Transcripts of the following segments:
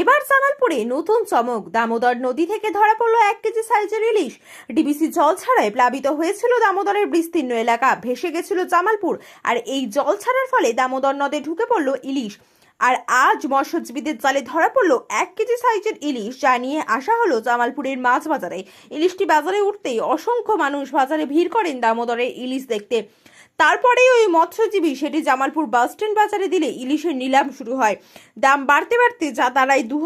এবার জামালপুরে নতুন চমক। দামোদর নদী থেকে ধরা পড়ল এক কেজি সাইজের ইলিশ। ডিবিসি জল ছাড়ায় প্লাবিত হয়েছিল দামোদরের বিস্তীর্ণ এলাকা। ভেসে গেছিল জামালপুর আর এই জল ছাড়ার ফলে দামোদর নদে ঢুকে পড়ল ইলিশ। আর আজ মৎস্যজীবীদের জালে ধরা পড়ল এক কেজি সাইজের ইলিশ, যা নিয়ে আসা হলো জামালপুরের মাছ বাজারে। ইলিশটি বাজারে উঠতেই অসংখ্য মানুষ বাজারে ভিড় করেন দামোদরের ইলিশ দেখতে। তারপরেই ওই মৎস্যজীবী সেটি জামালপুর বাসস্ট্যান্ড বাজারে দিলে ইলিশের নিলাম শুরু হয়। দাম বাড়তে বাড়তে যা দাঁড়ায় দু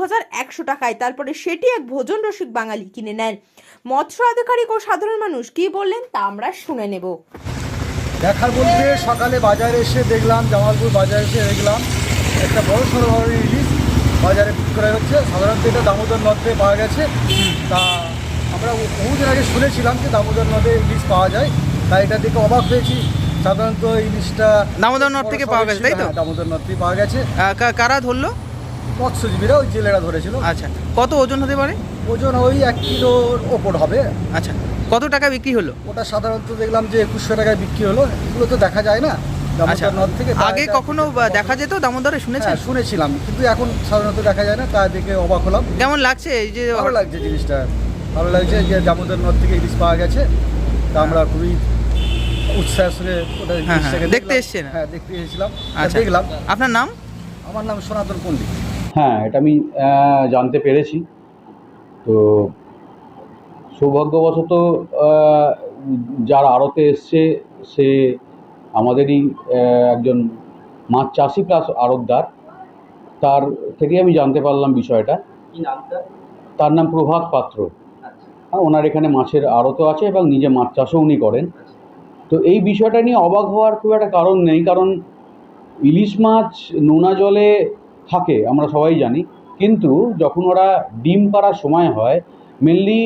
একশো টাকায়, তারপরে সেটি এক ভোজন রসিক বাঙালি কিনে নেন। মৎস্য আধিকারিক ও সাধারণ মানুষ কি বললেন তা আমরা শুনে নেব। দেখার বলতে সকালে বাজারে এসে দেখলাম, জামালপুর বাজারে এসে দেখলাম, একটা বড় সড়ো ধরনের ইলিশ বাজারে বিক্রি করা হচ্ছে। সাধারণত এটা দামোদর নদে পাওয়া গেছে। তা আমরা বহুদিন আগে শুনেছিলাম যে দামোদর নদে ইলিশ পাওয়া যায়। তাই এটা দেখে অবাক হয়েছি। সাধারণত ইলিশটা দামোদর নদ থেকে পাওয়া গেছে, তাই তো? হ্যাঁ, দামোদর নদ থেকে পাওয়া গেছে। কারা ধরলো? মৎস্যজীবীরা ওই জেলেরা ধরেছিল। আচ্ছা কত ওজন হতে পারে? ওজন ওই এক কিলোর ওপর হবে। আচ্ছা কত টাকা বিক্রি হলো? ওটা সাধারণত দেখলাম যে একুশশো টাকায় বিক্রি হলো। এগুলো তো দেখা যায় না। আচ্ছা নদ থেকে আগে কখনো দেখা যেত? দামোদরে শুনেছেন? হ্যাঁ শুনেছিলাম। কিন্তু এখন সাধারণত দেখা যায় না তা দেখে অবাক হলাম। কেমন লাগছে এই যে ভালো লাগছে জিনিসটা। ভালো লাগছে যে দামোদর নদ থেকে ইলিশ পাওয়া গেছে। তা আমরা খুবই ওটা হ্যাঁ, হ্যাঁ, ইলিশটাকে দেখতে দেখলাম। এসছেন? হ্যাঁ দেখতে এসেছিলাম। আচ্ছা। দেখলাম। আপনার নাম? আমার নাম সনাতন পণ্ডিত। হ্যাঁ এটা আমি আহ, জানতে পেরেছি। তো সৌভাগ্যবশত আহ, যার আড়তে এসছে সে আমাদেরই আহ, একজন মাছ চাষি প্লাস আড়তদার। তার থেকে আমি জানতে পারলাম বিষয়টা। তার? নাম প্রভাত পাত্র। হ্যাঁ ওনার এখানে মাছের আড়তও আছে এবং নিজে মাছ চাষও উনি করেন। তো এই বিষয়টা নিয়ে অবাক হওয়ার খুব একটা কারণ নেই, কারণ ইলিশ মাছ নোনা জলে থাকে, আমরা সবাই জানি। কিন্তু যখন ওরা ডিম পাড়ার সময় হয় মেনলি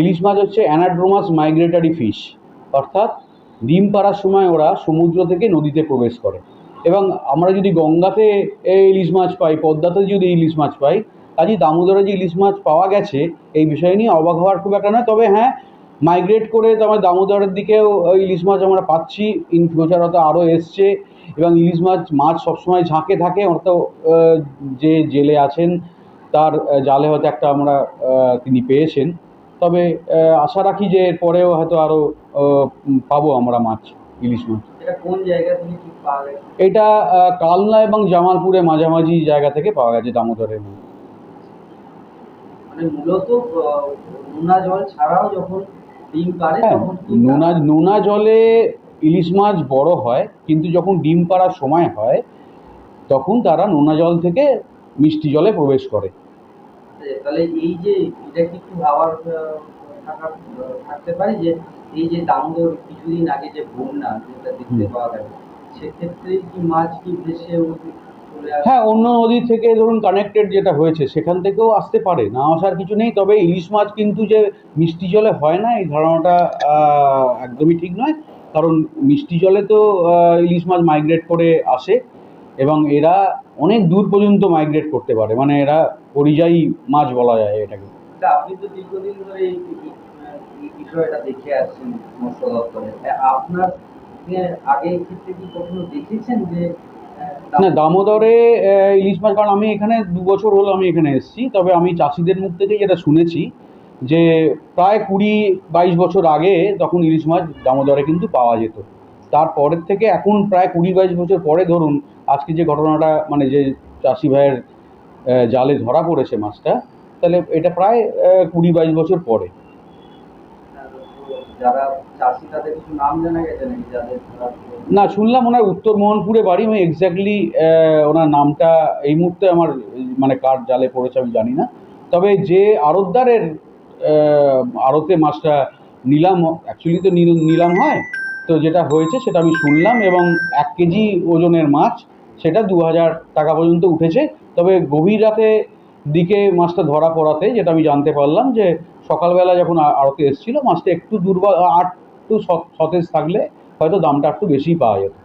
ইলিশ মাছ হচ্ছে অ্যানাড্রোমাস মাইগ্রেটারি ফিশ অর্থাৎ ডিম পাড়ার সময় ওরা সমুদ্র থেকে নদীতে প্রবেশ করে। এবং আমরা যদি গঙ্গাতে ইলিশ মাছ পাই, পদ্মাতে যদি ইলিশ মাছ পাই, কাজেই দামোদরে যে ইলিশ মাছ পাওয়া গেছে, এই বিষয় নিয়ে অবাক হওয়ার খুব একটা নয়। তবে হ্যাঁ মাইগ্রেট করে তো আমার দামোদরের দিকেও ইলিশ মাছ আমরা পাচ্ছি। ইন ফিউচার হয়তো আরও এসছে। এবং ইলিশ মাছ মাছ সবসময় ঝাঁকে থাকে। হয়তো যে জেলে আছেন তার জালে হয়তো একটা আমরা তিনি পেয়েছেন। তবে আশা রাখি যে পরেও হয়তো আরও পাবো আমরা মাছ ইলিশ মাছ। এটা কালনা এবং জামালপুরে মাঝামাঝি জায়গা থেকে পাওয়া গেছে দামোদরের মাছ। মানে মূলত নোনা জল ছাড়াও যখন হ্যাঁ নোনা নোনা জলে ইলিশ মাছ বড় হয় কিন্তু যখন ডিম পাড়ার সময় হয় তখন তারা নোনা জল থেকে মিষ্টি জলে প্রবেশ করে তাহলে এই যে এটা কি একটু আহ, থাকতে পারে যে এই যে দামোদর কিছুদিন আগে যে বন্যা যেটা দেখতে। পাওয়া গেল সেক্ষেত্রে কি মাছ কি ভেসে হ্যাঁ অন্য নদী থেকে ধরুন কানেক্টেড যেটা হয়েছে, সেখান থেকেও আসতে পারে। না আসার কিছু নেই, তবে ইলিশ মাছ কিন্তু যে মিষ্টি জলে হয় না, এই ধারণাটা একদমই ঠিক নয়। কারণ মিষ্টি জলে তো ইলিশ মাছ মাইগ্রেট করে আসে, এবং এরা অনেক দূর পর্যন্ত মাইগ্রেট করতে পারে। মানে এরা পরিযায়ী মাছ বলা যায় এটাকে। আপনি তো দীর্ঘদিন ধরে এই বিষয়টা দেখে আসছেন আপনার আগে ক্ষেত্রে কি কখনো দেখেছেন যে না, দামোদরে ইলিশ মাছ, কারণ আমি এখানে দু বছর হলো আমি এখানে এসেছি, তবে আমি চাষিদের মুখ থেকে যেটা শুনেছি যে প্রায় কুড়ি বাইশ বছর আগে তখন ইলিশ মাছ দামোদরে কিন্তু পাওয়া যেত। তারপরের থেকে এখন প্রায় কুড়ি বাইশ বছর পরে ধরুন, আজকে যে ঘটনাটা মানে যে চাষি ভাইয়ের জালে ধরা পড়েছে মাছটা, তাহলে এটা প্রায় কুড়ি বাইশ বছর পরে। না, শুনলাম ওনার উত্তর মোহনপুরে বাড়ি আমি এক্স্যাক্টলি ওনার নামটা এই মুহূর্তে আমার মানে কার জালে পড়েছে আমি জানি না। তবে যে আড়তদারের আড়তে মাছটা নিলাম অ্যাকচুয়ালি তো নীল- নিলাম হয়, তো যেটা হয়েছে সেটা আমি শুনলাম এবং এক কেজি ওজনের মাছ, সেটা দু হাজার টাকা পর্যন্ত উঠেছে। তবে গভীর রাতে দিকে মাছটা ধরা পড়াতে, যেটা আমি জানতে পারলাম যে সকালবেলা যখন আড়তে এসেছিল মাছটা একটু দুর্বল আর একটু সতেজ থাকলে হয়তো দামটা একটু বেশিই পাওয়া যেত।